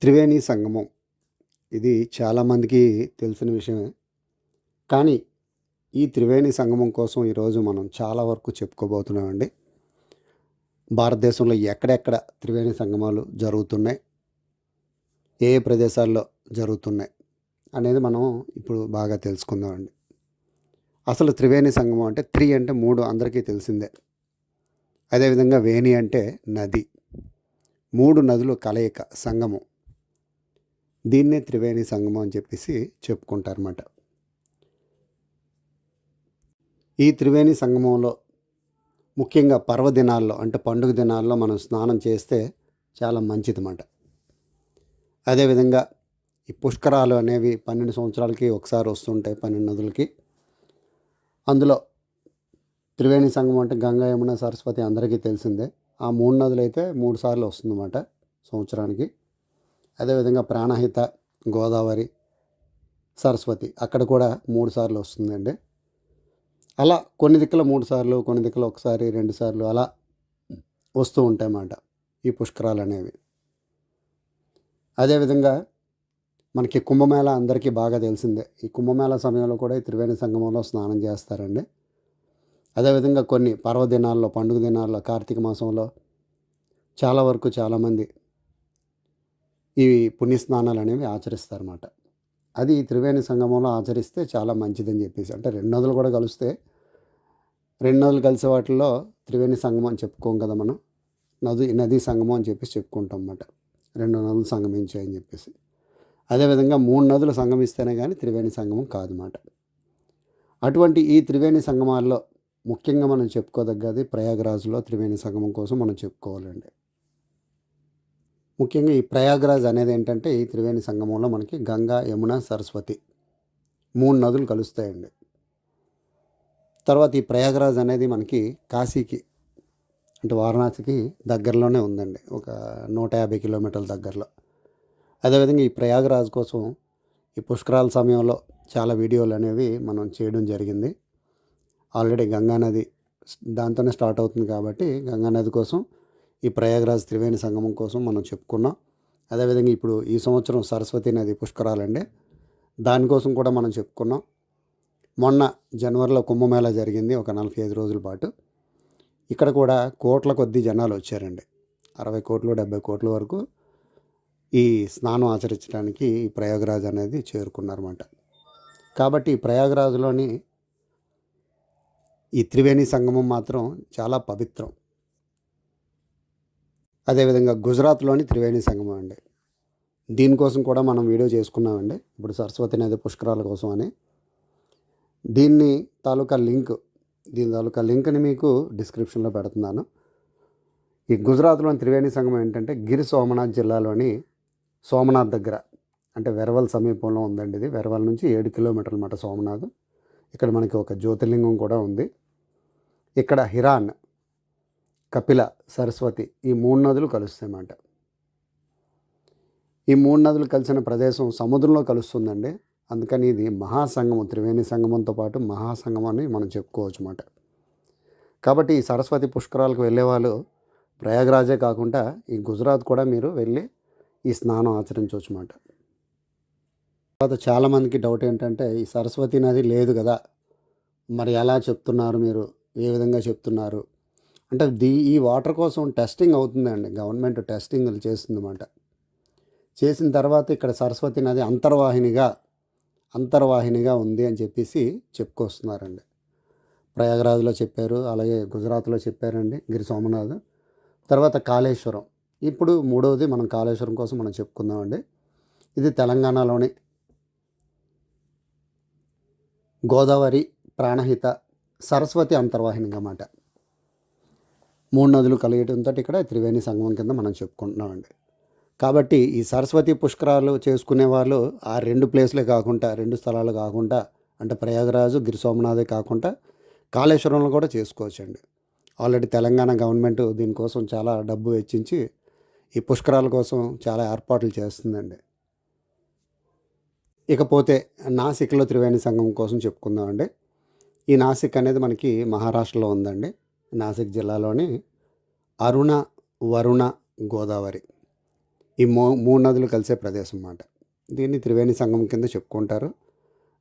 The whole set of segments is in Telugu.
త్రివేణి సంగమం. ఇది చాలామందికి తెలిసిన విషయమే. కానీ ఈ త్రివేణి సంగమం కోసం ఈరోజు మనం చాలా వరకు చెప్పుకోబోతున్నామండి. భారతదేశంలో ఎక్కడెక్కడ త్రివేణి సంగమాలు జరుగుతున్నాయి? ఏ ప్రదేశాల్లో జరుగుతున్నాయి? అనేది మనం ఇప్పుడు బాగా తెలుసుకుందామండి. అసలు త్రివేణి సంగమం అంటే త్రి అంటే మూడు అందరికీ తెలిసిందే. అదేవిధంగా వేణి అంటే నది. మూడు నదులు కలయిక సంగమం. దీన్నే త్రివేణి సంగమం అని చెప్పేసి చెప్పుకుంటారన్నమాట. ఈ త్రివేణి సంగమంలో ముఖ్యంగా పర్వదినాల్లో అంటే పండుగ దినాల్లో మనం స్నానం చేస్తే చాలా మంచిదన్నమాట. అదేవిధంగా ఈ పుష్కరాలు అనేవి పన్నెండు సంవత్సరాలకి ఒకసారి వస్తుంటాయి పన్నెండు నదులకి. అందులో త్రివేణి సంగమం అంటే గంగా యమున సరస్వతి అందరికీ తెలిసిందే. ఆ మూడు నదులు అయితే మూడు సార్లు వస్తుందన్నమాట సంవత్సరానికి. అదేవిధంగా ప్రాణహిత గోదావరి సరస్వతి అక్కడ కూడా మూడు సార్లు వస్తుందండి. అలా కొన్ని దిక్కుల మూడు సార్లు కొన్ని దిక్కుల ఒకసారి రెండు సార్లు అలా వస్తూ ఉంటాయన్నమాట ఈ పుష్కరాలు అనేవి. అదేవిధంగా మనకి కుంభమేళ అందరికీ బాగా తెలిసిందే. ఈ కుంభమేళ సమయంలో కూడా ఈ త్రివేణి సంగమంలో స్నానం చేస్తారండి. అదేవిధంగా కొన్ని పర్వదినాల్లో పండుగ దినాల్లో కార్తీక మాసంలో చాలా వరకు చాలామంది ఈ పుణ్యస్నానాలు అనేవి ఆచరిస్తారన్నమాట. అది త్రివేణి సంగమంలో ఆచరిస్తే చాలా మంచిదని చెప్పేసి అంటే రెండు నదులు కూడా కలిస్తే రెండు నదులు కలిసే వాటిల్లో త్రివేణి సంగమం అని చెప్పుకోం కదా మనం. నది నదీ సంగమం అని చెప్పేసి చెప్పుకుంటాం అన్నమాట. రెండు నదులు సంగమించాయని చెప్పేసి. అదేవిధంగా మూడు నదులు సంగమిస్తేనే కానీ త్రివేణి సంగమం కాదన్నమాట. అటువంటి ఈ త్రివేణి సంగమాల్లో ముఖ్యంగా మనం చెప్పుకోదగ్గది ప్రయాగరాజులో త్రివేణి సంగమం కోసం మనం చెప్పుకోవాలండి. ముఖ్యంగా ఈ ప్రయాగరాజ్ అనేది ఏంటంటే ఈ త్రివేణి సంగమంలో మనకి గంగా యమున సరస్వతి మూడు నదులు కలుస్తాయండి. తర్వాత ఈ ప్రయాగరాజ్ అనేది మనకి కాశీకి అంటే వారణాసికి దగ్గరలోనే ఉందండి. ఒక నూట యాభై కిలోమీటర్ల దగ్గరలో. అదేవిధంగా ఈ ప్రయాగరాజ్ కోసం ఈ పుష్కరాల సమయంలో చాలా వీడియోలు అనేవి మనం చేయడం జరిగింది. ఆల్రెడీ గంగానది దాంతోనే స్టార్ట్ అవుతుంది కాబట్టి గంగానది కోసం ఈ ప్రయాగరాజ్ త్రివేణి సంగమం కోసం మనం చెప్పుకున్నాం. అదేవిధంగా ఇప్పుడు ఈ సంవత్సరం సరస్వతి నది పుష్కరాలండి. దానికోసం కూడా మనం చెప్పుకున్నాం. మొన్న జనవరిలో కుంభమేళా జరిగింది ఒక నలభై ఐదు రోజుల పాటు. ఇక్కడ కూడా కోట్ల కొద్ది జనాలు వచ్చారండి. అరవై కోట్లు డెబ్బై కోట్ల వరకు ఈ స్నానం ఆచరించడానికి ఈ ప్రయాగరాజ్ అనేది చేరుకున్నారన్నమాట. కాబట్టి ఈ ప్రయాగరాజ్లోని ఈ త్రివేణి సంగమం మాత్రం చాలా పవిత్రం. అదేవిధంగా గుజరాత్లోని త్రివేణి సంగమం అండి. దీనికోసం కూడా మనం వీడియో చేసుకున్నామండి. ఇప్పుడు సరస్వతి నది పుష్కరాల కోసం అని. దీన్ని తాలూకా లింక్ దీని తాలూకా లింక్ని మీకు డిస్క్రిప్షన్లో పెడుతున్నాను. ఈ గుజరాత్లోని త్రివేణి సంగమం ఏంటంటే గిరి సోమనాథ్ జిల్లాలోని సోమనాథ్ దగ్గర అంటే వెరవల్ సమీపంలో ఉందండి ఇది. వెరవల్ నుంచి ఏడు కిలోమీటర్ల మాట సోమనాథ్. ఇక్కడ మనకి ఒక జ్యోతిర్లింగం కూడా ఉంది. ఇక్కడ హిరాన్ కపిల సరస్వతి ఈ మూడు నదులు కలుస్తాయన్నమాట. ఈ మూడు నదులు కలిసిన ప్రదేశం సముద్రంలో కలుస్తుందండి. అందుకని ఇది మహాసంగమం త్రివేణి సంగమంతో పాటు మహాసంగమం అని మనం చెప్పుకోవచ్చు అన్నమాట కాబట్టి ఈ సరస్వతి పుష్కరాలకు వెళ్ళేవాళ్ళు ప్రయాగరాజే కాకుండా ఈ గుజరాత్ కూడా మీరు వెళ్ళి ఈ స్నానం ఆచరించవచ్చు అన్నమాట తర్వాత చాలామందికి డౌట్ ఏంటంటే ఈ సరస్వతి నది లేదు కదా మరి ఎలా చెప్తున్నారు మీరు? ఏ విధంగా చెప్తున్నారు? అంటే దీ ఈ వాటర్ కోసం టెస్టింగ్ అవుతుందండి. గవర్నమెంట్ టెస్టింగ్లు చేస్తుందన్నమాట. చేసిన తర్వాత ఇక్కడ సరస్వతి నది అంతర్వాహినిగా అంతర్వాహినిగా ఉంది అని చెప్పేసి చెప్పుకొస్తున్నారండి. ప్రయాగరాజ్లో చెప్పారు అలాగే గుజరాత్లో చెప్పారండి గిరి సోమనాథ్. తర్వాత కాళేశ్వరం. ఇప్పుడు మూడవది మనం కాళేశ్వరం కోసం మనం చెప్పుకుందామండి. ఇది తెలంగాణలోని గోదావరి ప్రాణహిత సరస్వతి అంతర్వాహిని అన్నమాట మూడు నదులు కలిగేటంతో ఇక్కడ త్రివేణి సంగమం కింద మనం చెప్పుకుంటున్నామండి. కాబట్టి ఈ సరస్వతి పుష్కరాలు చేసుకునే వాళ్ళు ఆ రెండు ప్లేస్లే కాకుండా రెండు స్థలాలు కాకుండా అంటే ప్రయాగరాజు గిరి సోమనాథే కాకుండా కాళేశ్వరంలో కూడా చేసుకోవచ్చండి. ఆల్రెడీ తెలంగాణ గవర్నమెంట్ దీనికోసం చాలా డబ్బు వెచ్చించి ఈ పుష్కరాల కోసం చాలా ఏర్పాట్లు చేస్తుందండి. ఇకపోతే నాసిక్లో త్రివేణి సంఘం కోసం చెప్పుకుందామండి. ఈ నాసిక్ అనేది మనకి మహారాష్ట్రలో ఉందండి. నాసిక్ జిల్లాలోని అరుణ వరుణ గోదావరి ఈ మూ మూడు నదులు కలిసే ప్రదేశం అన్నమాట దీన్ని త్రివేణి సంఘం కింద చెప్పుకుంటారు.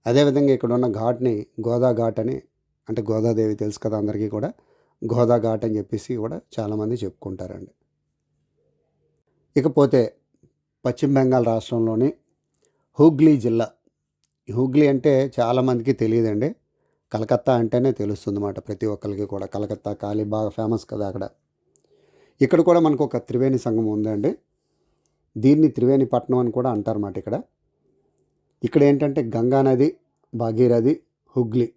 అదేవిధంగా ఇక్కడ ఉన్న ఘాట్ని గోదా ఘాట్ అని అంటే గోదాదేవి తెలుసు కదా అందరికీ కూడా గోదా ఘాట్ అని చెప్పేసి కూడా చాలామంది చెప్పుకుంటారండి. ఇకపోతే పశ్చిమ బెంగాల్ రాష్ట్రంలోని హూగ్లీ జిల్లా. హూగ్లీ అంటే చాలామందికి తెలియదండి. కలకత్తా అంటేనే తెలుస్తుంది అన్నమాట ప్రతి ఒక్కరికి కూడా. కలకత్తా కాళీ బాగా ఫేమస్ కదా అక్కడ. ఇక్కడ కూడా మనకు ఒక త్రివేణి సంఘం ఉందండి. దీన్ని త్రివేణి పట్నం అని కూడా అంటారన్నమాట ఇక్కడ. ఇక్కడ ఏంటంటే గంగా నది భాగీరథి హుగ్లీ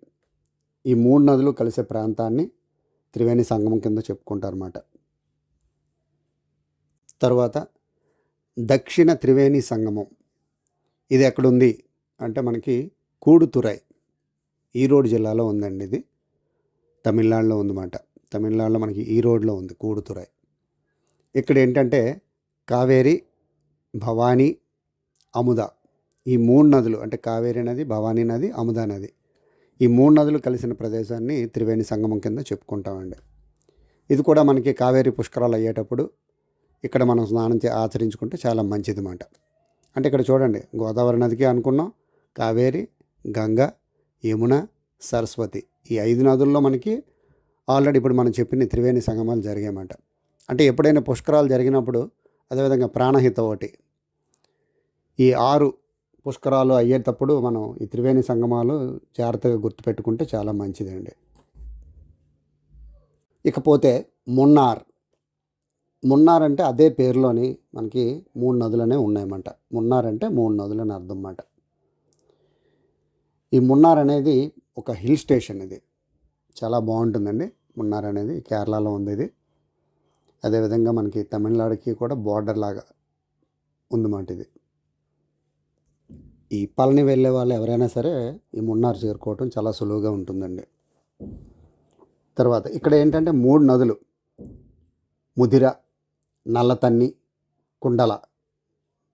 ఈ మూడు నదులు కలిసే ప్రాంతాన్ని త్రివేణి సంగమం కింద చెప్పుకుంటారన్నమాట తర్వాత దక్షిణ త్రివేణి సంగమం ఇది ఎక్కడుంది? అంటే మనకి కూడుతురై ఈరోడ్ జిల్లాలో ఉందండి ఇది. తమిళనాడులో ఉందన్నమాట. తమిళనాడులో మనకి ఈరోడ్లో ఉంది కూడుతురై ఇక్కడ ఏంటంటే కావేరి భవానీ అముద ఈ మూడు నదులు అంటే కావేరి నది భవానీ నది అముదా నది ఈ మూడు నదులు కలిసిన ప్రదేశాన్ని త్రివేణి సంగమం కింద చెప్పుకుంటామండి. ఇది కూడా మనకి కావేరి పుష్కరాలు అయ్యేటప్పుడు ఇక్కడ మనం స్నానం చే ఆచరించుకుంటే చాలా మంచిది మాట అంటే ఇక్కడ చూడండి గోదావరి నదికి అనుకున్నాం కావేరి గంగ యమున సరస్వతి ఈ ఐదు నదుల్లో మనకి ఆల్రెడీ ఇప్పుడు మనం చెప్పిన త్రివేణి సంగమాలు జరిగాయన్నమాట. అంటే ఎప్పుడైనా పుష్కరాలు జరిగినప్పుడు అదేవిధంగా ప్రాణహిత ఒకటి. ఈ ఆరు పుష్కరాలు అయ్యేటప్పుడు మనం ఈ త్రివేణి సంగమాలు జాగ్రత్తగా గుర్తుపెట్టుకుంటే చాలా మంచిదండి. ఇకపోతే మున్నార్. మున్నార్ అంటే అదే పేరులోని మనకి మూడు నదులనే ఉన్నాయన్నమాట. మున్నార్ అంటే మూడు నదులు అని అర్థం అన్నమాట. ఈ మున్నార్ అనేది ఒక హిల్ స్టేషన్ ఇది. చాలా బాగుంటుందండి. మున్నార్ అనేది కేరళలో ఉంది ఇది. అదేవిధంగా మనకి తమిళనాడుకి కూడా బార్డర్ లాగా ఉందన్నమాట ఇది. ఈ పళని వెళ్ళే వాళ్ళు ఎవరైనా సరే ఈ మున్నార్ చేరుకోవటం చాలా సులువుగా ఉంటుందండి. తర్వాత ఇక్కడ ఏంటంటే మూడు నదులు. ముదిర నల్లతన్ని కుండల.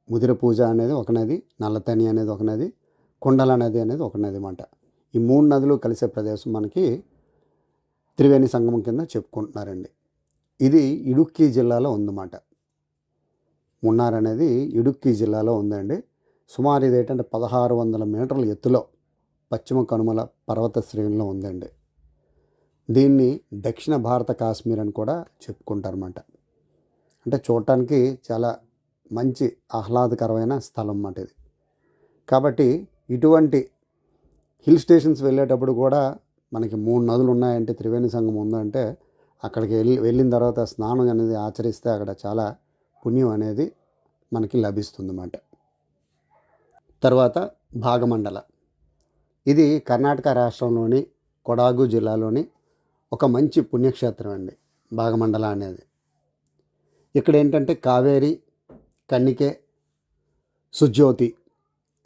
ముదిర పూజ అనేది ఒక నది నల్లతన్ని అనేది ఒక నది కుండల నది అనేది ఒక నది అన్నమాట ఈ మూడు నదులు కలిసే ప్రదేశం మనకి త్రివేణి సంగమం కింద చెప్పుకుంటున్నారండి. ఇది ఇడుక్కి జిల్లాలో ఉందన్నమాట మున్నార్ అనేది ఇడుక్కి జిల్లాలో ఉందండి. సుమారు ఇది ఏంటంటే పదహారు వందల మీటర్ల ఎత్తులో పశ్చిమ కనుమల పర్వత శ్రేణిలో ఉందండి. దీన్ని దక్షిణ భారత కాశ్మీర్ అని కూడా చెప్పుకుంటారన్నమాట అంటే చూడటానికి చాలా మంచి ఆహ్లాదకరమైన స్థలం అన్నమాట ఇది. కాబట్టి ఇటువంటి హిల్ స్టేషన్స్ వెళ్ళేటప్పుడు కూడా మనకి మూడు నదులు ఉన్నాయంటే త్రివేణి సంఘం ఉందంటే అక్కడికి వెళ్ళి వెళ్ళిన తర్వాత స్నానం అనేది ఆచరిస్తే అక్కడ చాలా పుణ్యం అనేది మనకి లభిస్తుంది అన్నమాట తర్వాత భాగమండల. ఇది కర్ణాటక రాష్ట్రంలోని కొడాగు జిల్లాలోని ఒక మంచి పుణ్యక్షేత్రం అండి భాగమండల అనేది. ఇక్కడ ఏంటంటే కావేరి కన్నికే సుజ్యోతి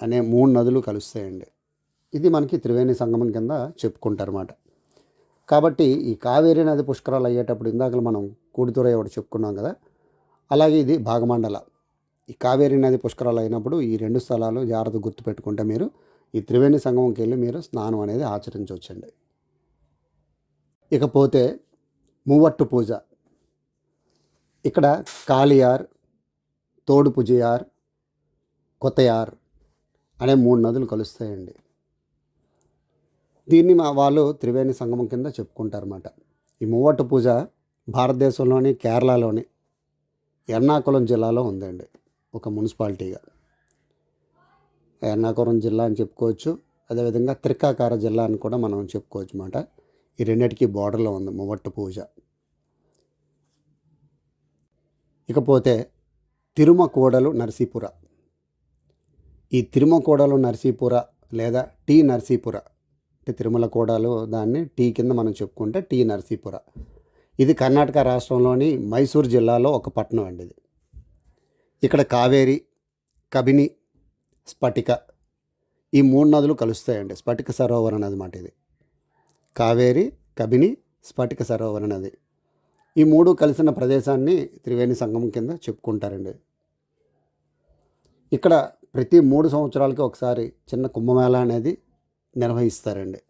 అనే మూడు నదులు కలుస్తాయండి. ఇది మనకి త్రివేణి సంగమం కింద చెప్పుకుంటారన్నమాట. కాబట్టి ఈ కావేరి నది పుష్కరాలు అయ్యేటప్పుడు ఇందాక మనం కూడితురై ఒకటి చెప్పుకున్నాం కదా అలాగే ఇది భాగమండల. ఈ కావేరి నది పుష్కరాలు అయినప్పుడు ఈ రెండు స్థలాలు జాగ్రత్త గుర్తుపెట్టుకుంటే మీరు ఈ త్రివేణి సంగమంకి వెళ్ళి మీరు స్నానం అనేది ఆచరించవచ్చండి. ఇకపోతే మూవట్టు పూజ. ఇక్కడ కాళియార్ తోడుపుజయార్ కొత్తయార్ అనే మూడు నదులు కలుస్తాయండి. దీన్ని మా వాళ్ళు త్రివేణి సంగమం కింద చెప్పుకుంటారన్నమాట. ఈ మూవట్టు పూజ భారతదేశంలోని కేరళలోని ఎర్నాకుళం జిల్లాలో ఉందండి ఒక మున్సిపాలిటీగా. ఎర్నాకుళం జిల్లా అని చెప్పుకోవచ్చు అదేవిధంగా త్రికాకార జిల్లా అని కూడా మనం చెప్పుకోవచ్చు అన్నమాట. ఈ రెండింటికి బార్డర్లో ఉంది మూవట్టు పూజ. ఇకపోతే తిరుమ కోడలు నరసీపుర. ఈ తిరుమకోడలు నర్సీపుర లేదా టీ నర్సీపుర అంటే తిరుమల కోడలు దాన్ని టీ కింద మనం చెప్పుకుంటే టీ నరసీపుర. ఇది కర్ణాటక రాష్ట్రంలోని మైసూర్ జిల్లాలో ఒక పట్టణం అండి ఇది. ఇక్కడ కావేరి కబిని స్ఫటిక ఈ మూడు నదులు కలుస్తాయండి. స్ఫటిక సరోవర నది మాట ఇది. కావేరి కబిని స్ఫటిక సరోవర నది. ఈ మూడు కలిసిన ప్రదేశాన్ని త్రివేణి సంగమం కింద చెప్పుకుంటారండి. ఇక్కడ ప్రతి మూడు సంవత్సరాలకి ఒకసారి చిన్న కుంభమేళ అనేది నిర్వహిస్తారండి.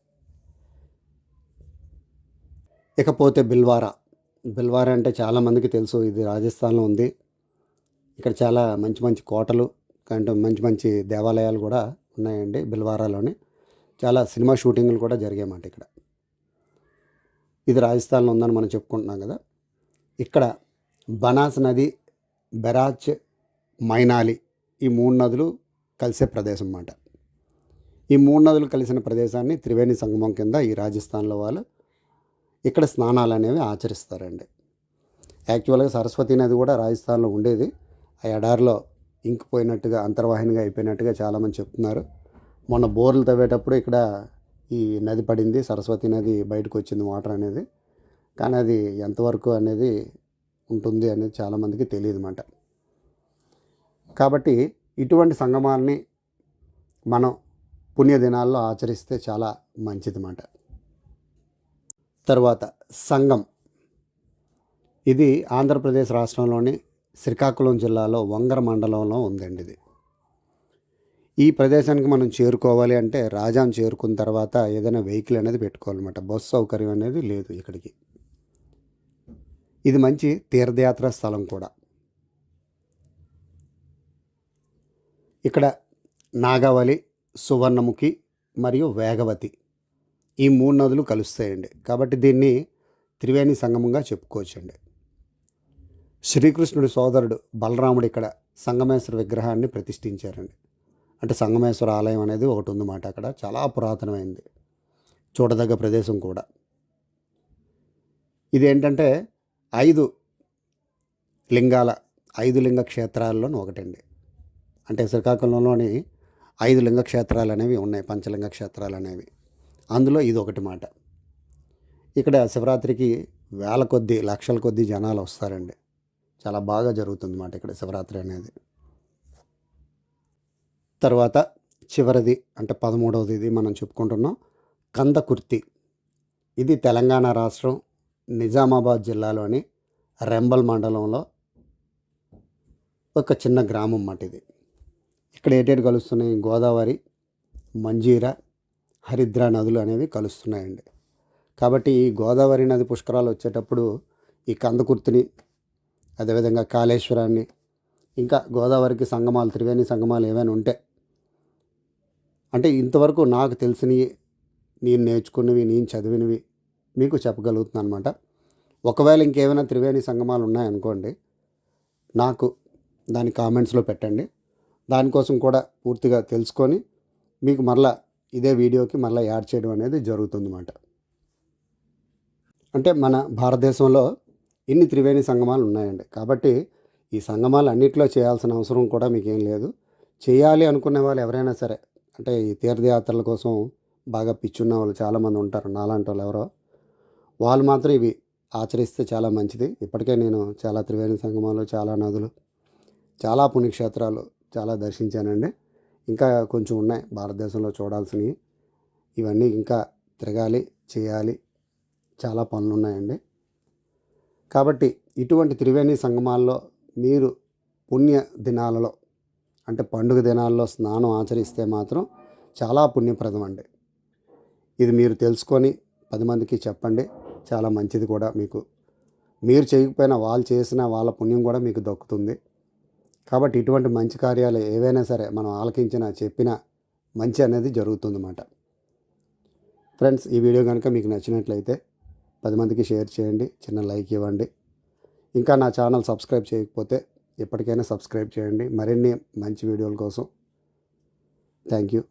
ఇకపోతే బిల్వారా. బిల్వారా అంటే చాలామందికి తెలుసు ఇది రాజస్థాన్లో ఉంది. ఇక్కడ చాలా మంచి మంచి కోటలు అంటే మంచి మంచి దేవాలయాలు కూడా ఉన్నాయండి బిల్వారాలోని. చాలా సినిమా షూటింగ్లు కూడా జరిగాయన్నమాట ఇక్కడ. ఇది రాజస్థాన్లో ఉందని మనం చెప్పుకుంటున్నాం కదా. ఇక్కడ బనాస్ నది బెరాచ్ మైనాలి ఈ మూడు నదులు కలిసే ప్రదేశం అన్నమాట. ఈ మూడు నదులు కలిసిన ప్రదేశాన్ని త్రివేణి సంగమం కింద ఈ రాజస్థాన్లో వాళ్ళు ఇక్కడ స్నానాలు అనేవి ఆచరిస్తారండి. యాక్చువల్గా సరస్వతి నది కూడా రాజస్థాన్లో ఉండేది. ఆ ఎడారిలో ఇంకిపోయినట్టుగా అంతర్వాహినిగా అయిపోయినట్టుగా చాలామంది చెప్తున్నారు. మొన్న బోర్లు తవ్వేటప్పుడు ఇక్కడ ఈ నది పడింది సరస్వతి నది బయటకు వచ్చింది వాటర్ అనేది. కానీ అది ఎంతవరకు అనేది ఉంటుంది అనేది చాలామందికి తెలియదు అన్నమాట కాబట్టి ఇటువంటి సంగమాన్ని మనం పుణ్యదినాల్లో ఆచరిస్తే చాలా మంచిదన్నమాట. తర్వాత సంగం. ఇది ఆంధ్రప్రదేశ్ రాష్ట్రంలోని శ్రీకాకుళం జిల్లాలో వంగర మండలంలో ఉందండి ఇది. ఈ ప్రదేశానికి మనం చేరుకోవాలి అంటే రాజాం చేరుకున్న తర్వాత ఏదైనా వెహికల్ అనేది పెట్టుకోవాలన్నమాట. బస్సు సౌకర్యం అనేది లేదు ఇక్కడికి. ఇది మంచి తీర్థయాత్ర స్థలం కూడా. ఇక్కడ నాగావళి సువర్ణముఖి మరియు వేగవతి ఈ మూడు నదులు కలుస్తాయండి. కాబట్టి దీన్ని త్రివేణి సంగమంగా చెప్పుకోవచ్చండి. శ్రీకృష్ణుడి సోదరుడు బలరాముడు ఇక్కడ సంగమేశ్వర విగ్రహాన్ని ప్రతిష్ఠించారండి. అంటే సంగమేశ్వర ఆలయం అనేది ఒకటి ఉందన్నమాట అక్కడ. చాలా పురాతనమైంది. చూడదగ్గ ప్రదేశం కూడా. ఇది ఏంటంటే ఐదు లింగాల ఐదు లింగ క్షేత్రాల్లో ఒకటండి. అంటే శ్రీకాకుళంలోని ఐదు లింగక్షేత్రాలు అనేవి ఉన్నాయి పంచలింగ క్షేత్రాలు అనేవి. అందులో ఇది ఒకటి మాట. ఇక్కడ శివరాత్రికి వేల కొద్దీ లక్షల కొద్దీ జనాలు వస్తారండి. చాలా బాగా జరుగుతుంది మాట ఇక్కడ శివరాత్రి అనేది. తర్వాత చివరిది అంటే పదమూడవది ఇది మనం చెప్పుకుంటున్నాం కందకుర్తి. ఇది తెలంగాణ రాష్ట్రం నిజామాబాద్ జిల్లాలోని రెంబల్ మండలంలో ఒక చిన్న గ్రామం మాట ఇది. ఇక్కడ ఏటేటి కలుస్తున్నాయి? గోదావరి మంజీరా హరిద్రా నదులు అనేవి కలుస్తున్నాయండి. కాబట్టి ఈ గోదావరి నది పుష్కరాలు వచ్చేటప్పుడు ఈ కందకుర్తిని అదేవిధంగా కాళేశ్వరాన్ని ఇంకా గోదావరికి సంగమాలు త్రివేణి సంగమాలు ఏమైనా ఉంటే అంటే ఇంతవరకు నాకు తెలిసినవి నేను నేర్చుకున్నవి నేను చదివినవి మీకు చెప్పగలుగుతున్నాను అనమాట ఒకవేళ ఇంకేమైనా త్రివేణి సంగమాలు ఉన్నాయనుకోండి నాకు దాని కామెంట్స్లో పెట్టండి. దానికోసం కూడా పూర్తిగా తెలుసుకొని మీకు మరలా ఇదే వీడియోకి మళ్ళీ యాడ్ చేయడం అనేది జరుగుతుందన్నమాట. అంటే మన భారతదేశంలో ఇన్ని త్రివేణి సంగమాలు ఉన్నాయండి. కాబట్టి ఈ సంగమాలు అన్నింటిలో చేయాల్సిన అవసరం కూడా మీకు ఏం లేదు. చేయాలి అనుకునే వాళ్ళు ఎవరైనా సరే అంటే ఈ తీర్థయాత్రల కోసం బాగా పిచ్చున్న వాళ్ళు చాలామంది ఉంటారు నాలాంటి వాళ్ళు ఎవరో వాళ్ళు మాత్రం ఇవి ఆచరిస్తే చాలా మంచిది. ఇప్పటికే నేను చాలా త్రివేణి సంగమాలు చాలా నదులు చాలా పుణ్యక్షేత్రాలు చాలా దర్శించానండి. ఇంకా కొంచెం ఉన్నాయి భారతదేశంలో చూడాల్సినవి. ఇవన్నీ ఇంకా తిరగాలి చేయాలి. చాలా పనులు ఉన్నాయండి. కాబట్టి ఇటువంటి త్రివేణి సంగమాల్లో మీరు పుణ్య దినాలలో అంటే పండుగ దినాల్లో స్నానం ఆచరిస్తే మాత్రం చాలా పుణ్యప్రదం అండి. ఇది మీరు తెలుసుకొని పది మందికి చెప్పండి. చాలా మంచిది కూడా మీకు. మీరు చేయకపోయినా వాళ్ళు చేసిన వాళ్ళ పుణ్యం కూడా మీకు దక్కుతుంది. కాబట్టి ఇటువంటి మంచి కార్యాలు ఏవైనా సరే మనం ఆలకించినా చెప్పిన మంచి అనేది జరుగుతుందన్నమాట. ఫ్రెండ్స్ ఈ వీడియో కనుక మీకు నచ్చినట్లయితే పది మందికి షేర్ చేయండి చిన్న లైక్ ఇవ్వండి. ఇంకా నా ఛానల్ సబ్స్క్రైబ్ చేయకపోతే ఎప్పటికైనా సబ్స్క్రైబ్ చేయండి. మరిన్ని మంచి వీడియోల కోసం. Thank you